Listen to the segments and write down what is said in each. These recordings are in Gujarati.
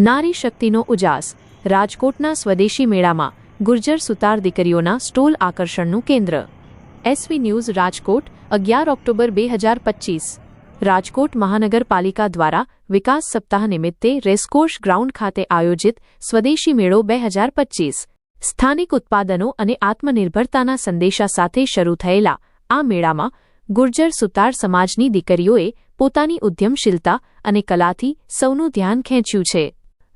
નારી શક્તિનો ઉજાસ. રાજકોટના સ્વદેશી મેળામાં ગુર્જર સુતાર દીકરીઓના સ્ટોલ આકર્ષણનું કેન્દ્ર. એસવી ન્યૂઝ, રાજકોટ, અગિયાર ઓક્ટોબર બે હજાર પચીસ. રાજકોટ મહાનગરપાલિકા દ્વારા વિકાસ સપ્તાહ નિમિત્તે રેસકોર્સ ગ્રાઉન્ડ ખાતે આયોજિત સ્વદેશી મેળો બે હજાર પચીસ. સ્થાનિક ઉત્પાદનો અને આત્મનિર્ભરતાના સંદેશા સાથે શરૂ થયેલા આ મેળામાં ગુર્જર સુતાર સમાજની દીકરીઓએ પોતાની ઉદ્યમશીલતા અને કલાથી સૌનું ધ્યાન ખેંચ્યું છે.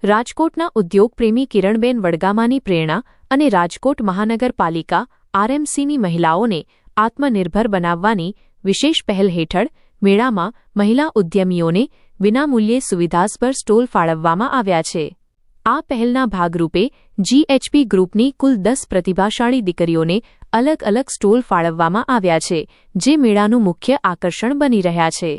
રાજકોટના ઉદ્યોગપ્રેમી કિરણબેન વડગામાની પ્રેરણા અને રાજકોટ મહાનગરપાલિકા આરએમસીની મહિલાઓને આત્મનિર્ભર બનાવવાની વિશેષ પહેલ હેઠળ મેળામાં મહિલા ઉદ્યમીઓને વિનામૂલ્યે સુવિધાસભર સ્ટોલ ફાળવવામાં આવ્યા છે. આ પહેલના ભાગરૂપે જીએચપી ગ્રુપની કુલ દસ પ્રતિભાશાળી દીકરીઓને અલગ અલગ સ્ટોલ ફાળવવામાં આવ્યા છે, જે મેળાનું મુખ્ય આકર્ષણ બની રહ્યા છે.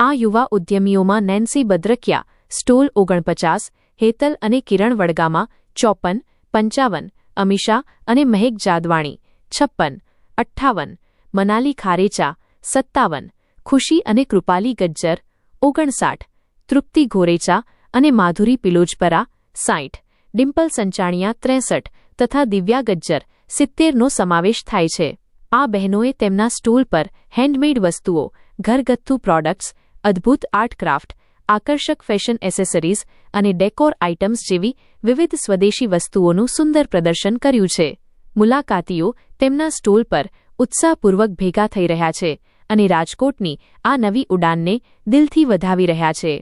આ યુવા ઉદ્યમીઓમાં નેન્સી બદ્રકિયા સ્ટોલ ઓગણપચાસ, હેતલ અને કિરણ વડગામા, ચોપન, પંચાવન, અમીષા અને મહેક જાદવાણી, છપ્પન, અઠ્ઠાવન, મનાલી ખારેચા, સત્તાવન, ખુશી અને કૃપાલી ગજ્જર, ઓગણસાઠ, તૃપ્તિ ઘોરેચા અને માધુરી પિલોજપરા સાઠ ડિમ્પલ સંચાણિયા ત્રેસઠ તથા દિવ્યા ગજ્જર સિત્તેરનો સમાવેશ થાય છે. આ બહેનોએ તેમના સ્ટોલ પર હેન્ડમેડ વસ્તુઓ, ઘરગથ્થુ પ્રોડક્ટ્સ અદ્ભુત આર્ટ ક્રાફ્ટ આકર્ષક ફેશન એસેસરીઝ અને ડેકોર આઇટમ્સ જેવી વિવિધ સ્વદેશી વસ્તુઓનું સુંદર પ્રદર્શન કર્યું છે. મુલાકાતીઓ તેમના સ્ટોલ પર ઉત્સાહપૂર્વક ભેગા થઈ રહ્યા છે અને રાજકોટની આ નવી ઉડાનને દિલથી વધાવી રહ્યા છે.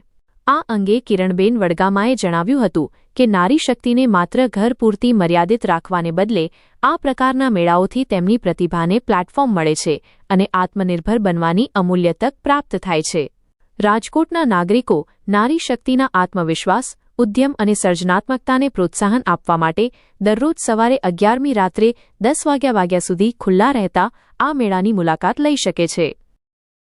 આ અંગે કિરણબેન વડગામાએ જણાવ્યું હતું કે નારી શક્તિને માત્ર ઘર પૂરતી મર્યાદિત રાખવાને બદલે આ પ્રકારના મેળાઓથી તેમની પ્રતિભાને પ્લેટફોર્મ મળે છે અને આત્મનિર્ભર બનવાની અમૂલ્ય તક પ્રાપ્ત થાય છે. રાજકોટના નાગરિકો નારી શક્તિના આત્મવિશ્વાસ, ઉદ્યમ અને સર્જનાત્મકતાને પ્રોત્સાહન આપવા માટે દરરોજ સવારે અગિયારમી રાત્રે દસ વાગ્યા વાગ્યા સુધી ખુલ્લા રહેતા આ મેળાની મુલાકાત લઈ શકે છે.